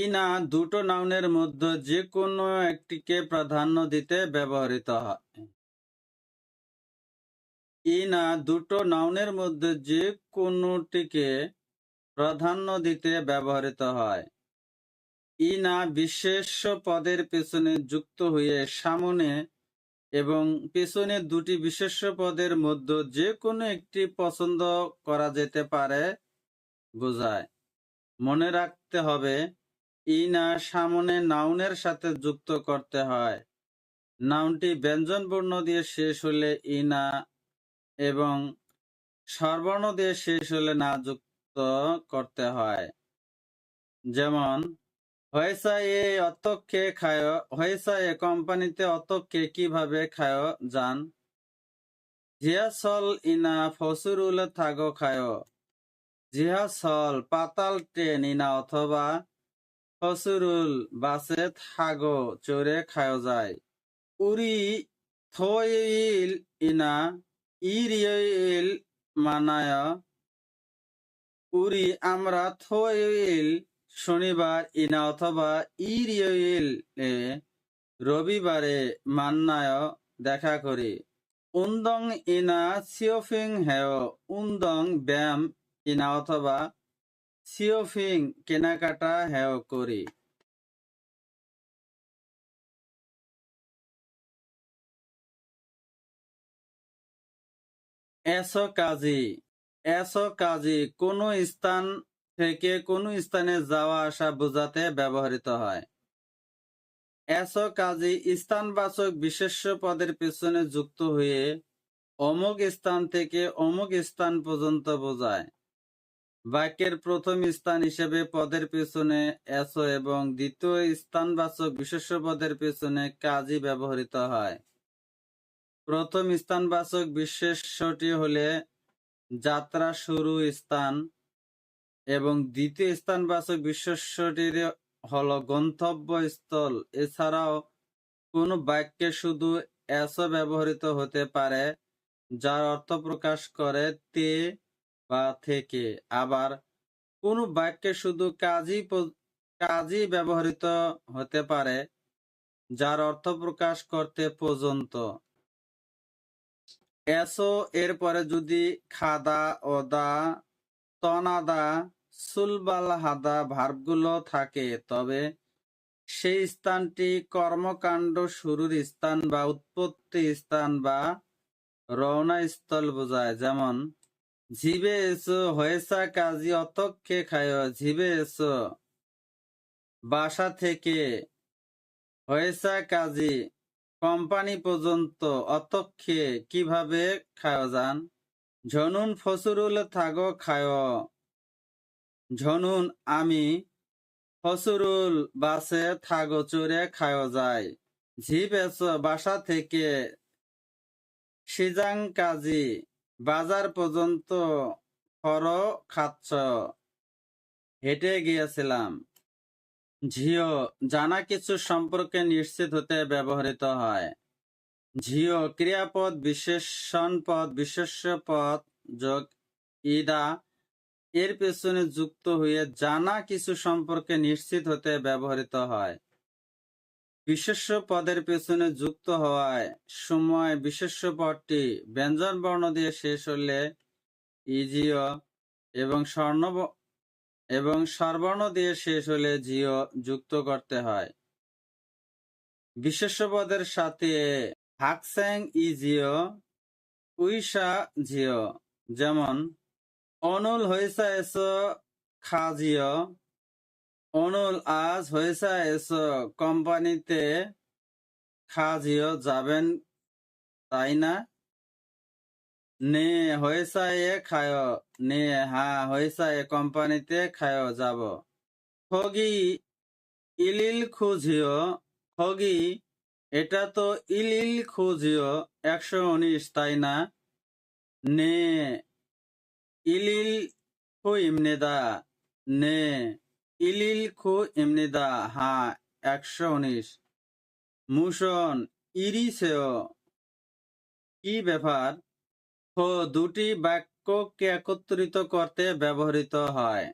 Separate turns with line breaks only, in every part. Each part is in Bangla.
ই না দুটো নাউনের মধ্যে যে কোনো একটিকে প্রাধান্য দিতে ব্যবহৃত হয়। ই না দুটো নাউনের মধ্যে যে কোনোটিকে প্রাধান্য দিতে ব্যবহৃত হয়। ই না বিশেষ পদের পেছনে যুক্ত হয়ে সামনে এবং পেছনে দুটি বিশেষ পদের মধ্যে যে কোনো একটি পছন্দ করা যেতে পারে, বোঝায়। মনে রাখতে হবে ই না সামনে নাউনের সাথে যুক্ত করতে হয়। নাউনটি ব্যঞ্জন বর্ণ দিয়ে শেষ হলে ই না এবং স্বরবর্ণ দিয়ে শেষ হলে না যুক্ত করতে হয়। যেমন হয়েসা এ অতকে খায়? হয়েসা এ কোম্পানিতে অতকে কীভাবে খায় যান জিয়াসল ইনা ফসুরুল থাগো খায়। জিহাসল পাতাল ট্রেন ইনা অথবা ফসুরুল বাসে থাগো চড়ে খায় যায়। উরি থইল ইনা ইরিয়েল মানায়। উরি আমরা থইল শনিবার ইনা অথবা ইরিয়েল এ রবিবারে মান্নায় দেখা করি। উন্দং ইনা সিওফিং হেয়, উন্দং ব্যায়াম ইনা অথবা সিওফিং কেনাকাটা হেয় করি। এসো কাজী এসো কাজী, কোনো স্থান থেকে কোনো স্থানে যাওয়া আসা বোঝাতে ব্যবহৃত হয়। এসো কাজী, স্থানবাচক বিশেষ্য পদের পেছনে যুক্ত হয়ে অমুক স্থান থেকে অমুক স্থান পর্যন্ত বোঝায়। বাক্যের প্রথম স্থান হিসেবে পদের পেছনে এসো এবং দ্বিতীয় স্থানবাচক বিশেষ্য পদের পেছনে কাজী ব্যবহৃত হয়। প্রথম স্থানবাচক বিশেষ্যটি হলে যাত্রা শুরু স্থান এবং দ্বিতীয় স্থানবাচক বিশেষ্যটির হল গন্তব্যস্থল। এছাড়াও কোনো বাক্যে শুধু এসো ব্যবহৃত হতে পারে, যার অর্থ প্রকাশ করে তে বা থেকে আবার কোনো বাক্যে শুধু কাজই প- কাজই ব্যবহৃত হতে পারে, যার অর্থ প্রকাশ করতে পর্যন্ত। এসো এর পরে যদি খাদা, ওদা, তনাদা সুলবাল হাদা ভার্বগুলো থাকে, তবে সেই স্থানটি কর্মকাণ্ড শুরুর স্থান বা উৎপত্তি স্থান বা রওনা স্থল বোঝায়। যেমন ঝিবে এসো, হয়েসা কাজী অতক্ষে খায় ঝিবে এসো। বাসা থেকে, হয়েসা কাজী, কোম্পানি পর্যন্ত অতক্ষে কীভাবে খায় যান ঝনুন ফসরুল থাগো খায়। ঝনুন, আমি ফসরুল বাসে থাগো চড়ে খায় যায় ঝিপ এসো, বাসা থেকে, সিজাং কাজী বাজার পর্যন্ত ফর খাচ্ছ। হেঁটে গিয়েছিলাম। ঝিও, জানা কিছু সম্পর্কে নিশ্চিত হতে ব্যবহৃত হয়। ঝিও, ক্রিয়াপদ, বিশেষণ পদ, বিশেষ্য পদ যোগ ইদা এর পেছনে যুক্ত হয়ে জানা কিছু সম্পর্কে নিশ্চিত হতে ব্যবহৃত হয়। বিশেষ্য পদের পেছনে যুক্ত হওয়ায় সময় বিশেষ্য পদটি ব্যঞ্জন বর্ণ দিয়ে শেষ হলে ইজিও এবং স্বর্ণ এবং স্বরবর্ণ দিয়ে শেষ হলে জিও যুক্ত করতে হয়। বিশেষ্য পদের সাথে হাকস্যাং ইজিও উইসা জিও, যেমন অনুল হইসা এসো খাজিও অনুল, আজ হইসা এসো। কোম্পানিতে খাজিও যাবেন, তাই না? নে, হয়েছে এ, খায়। নে হ্যাঁ হয়েসা এ, কোম্পানিতে খায়, যাব। খগি, ইলিল খুঁজিও। খগি, এটা তো ইলিল খুঁজিও, একশো উনিশ, তাই না? নে, ইলিল খু ইমনেদা নে ইলিল খু ইমনেদা হা একশো উনিশ। মুশন ইরিসেও কি ব্যাপার? হো দুটি বাক্যকে একত্রিত করতে ব্যবহৃত হয়।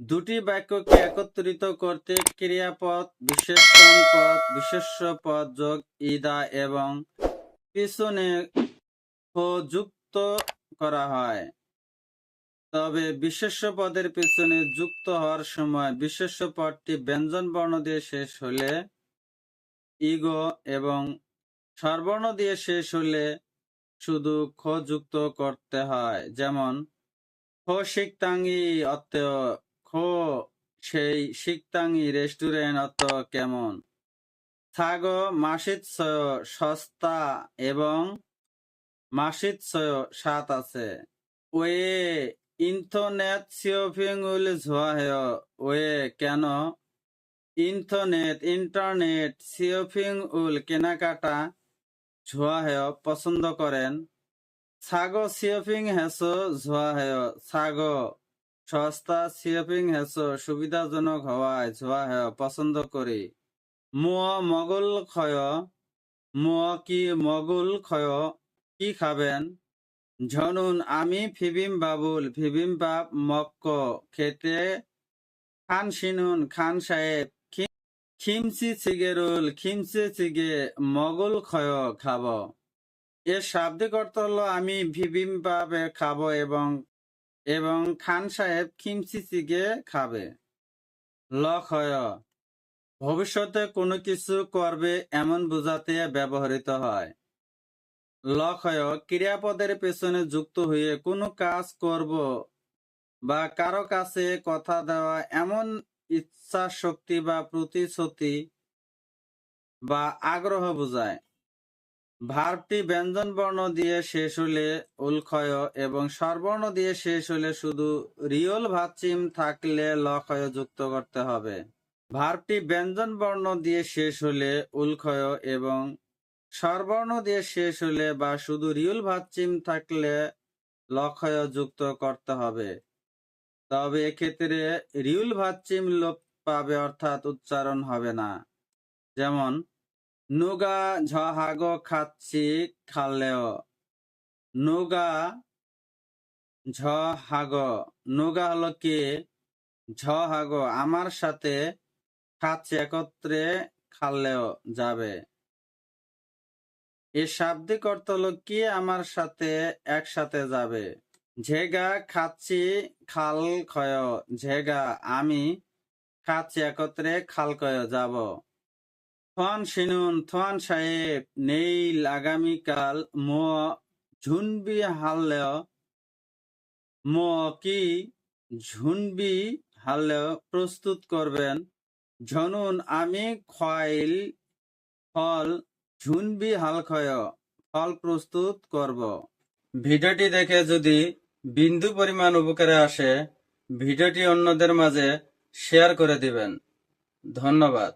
দুটি বাক্যকে একত্রিত করতে ক্রিয়াপদ, বিশেষণ পদ, বিশেষ্য পদ যোগ ইদা এবং পিছনে খো যুক্ত করা হয়। তবে বিশেষ্য পদের পিছনে যুক্ত হওয়ার সময় বিশেষ্য পদটি ব্যঞ্জন বর্ণ দিয়ে শেষ হলে ইগো এবং স্বরবর্ণ দিয়ে শেষ হলে শুধু খ যুক্ত করতে হয়। যেমন, খো শিকতাঙ্গি অর্থ খো সেই শিকতাঙ্গি রেস্টুরেন্ট অর্থ কেমন? থাগো মাসিৎসয় সস্তা এবং মাসিৎসয় সাত আছে। ওয়ে ইন্টারনেট সিওফিং উল ঝোয়াহেয় ওয়ে কেন? ইন্টারনেট ইন্টারনেট সিওফিং উল কেনাকাটা ঝোয়াহেয় পছন্দ করেন। ছাগো সিওফিং হেসো ঝোয়াহেয় ছাগো সস্তা সিওফিং হেসো সুবিধাজনক হওয়ায় ঝোয়াহেয় পছন্দ করি। মুয় মগল ক্ষয় মুয় কি মগুল ক্ষয় কি খাবেন? ঝনুন, আমি ফিবিম বাবুল, ফিবিম বাপ মক্ক, খেতে খান সিনুন, খান সাহেব খিমসি সিগেরুল, খিমসি সিগে, মগুল ক্ষয় খাব। এর শাব্দিক অর্থ হলো, আমি ভিবিম বাপে খাব এবং এবং খান সাহেব খিমসি সিগে খাবে। ল লক্ষয় ভবিষ্যতে কোনো কিছু করবে এমন বোঝাতে ব্যবহৃত হয়। লক্ষয়, ক্রিয়াপদের পেছনে যুক্ত হয়ে কোনো কাজ করব বা কারও কাছে কথা দেওয়া এমন ইচ্ছা শক্তি বা প্রতিশ্রুতি বা আগ্রহ বোঝায়। ভার্বটি ব্যঞ্জন বর্ণ দিয়ে শেষ হলে উল্ক্ষয় এবং স্বরবর্ণ দিয়ে শেষ হলে শুধু রিয়ল ভাচিম থাকলে লক্ষয় যুক্ত করতে হবে। ভার্বটি ব্যঞ্জন বর্ণ দিয়ে শেষ হলে উল্ক্ষয় এবং স্বরবর্ণ দিয়ে শেষ হলে বা শুধু রিয়ল ভাচিম থাকলে লক্ষয় যুক্ত করতে হবে। তবে এক্ষেত্রে রিউল ভাচ্চিম লোপ পাবে অর্থাৎ উচ্চারণ হবে না। যেমন, নুগা ঝহাগ খাচ্ছি খালেও। নুগা ঝহাগ, নুগা হলো কি? ঝহাগ আমার সাথে খাচ্ছে একত্রে খালেও যাবে। এর শাব্দিক অর্থ হলো কি আমার সাথে একসাথে যাবে? ঝেগা খাচ্ছি খাল ক্ষয়, ঝেগা আমি খাচ্ছি একত্রে খাল ক্ষয় যাব। থন সিনুন, থন সাহেব নেইল আগামীকাল, মো ঝুনবি হারলেও মো কি ঝুনবি হারলেও প্রস্তুত করবেন? ঝনুন আমি খয়েল ফল ঝুনবি হাল খয় ফল প্রস্তুত করব। ভিডিওটি দেখে যদি বিন্দু পরিমাণ উপকারে আসে, ভিডিওটি অন্যদের মাঝে শেয়ার করে দিবেন। ধন্যবাদ।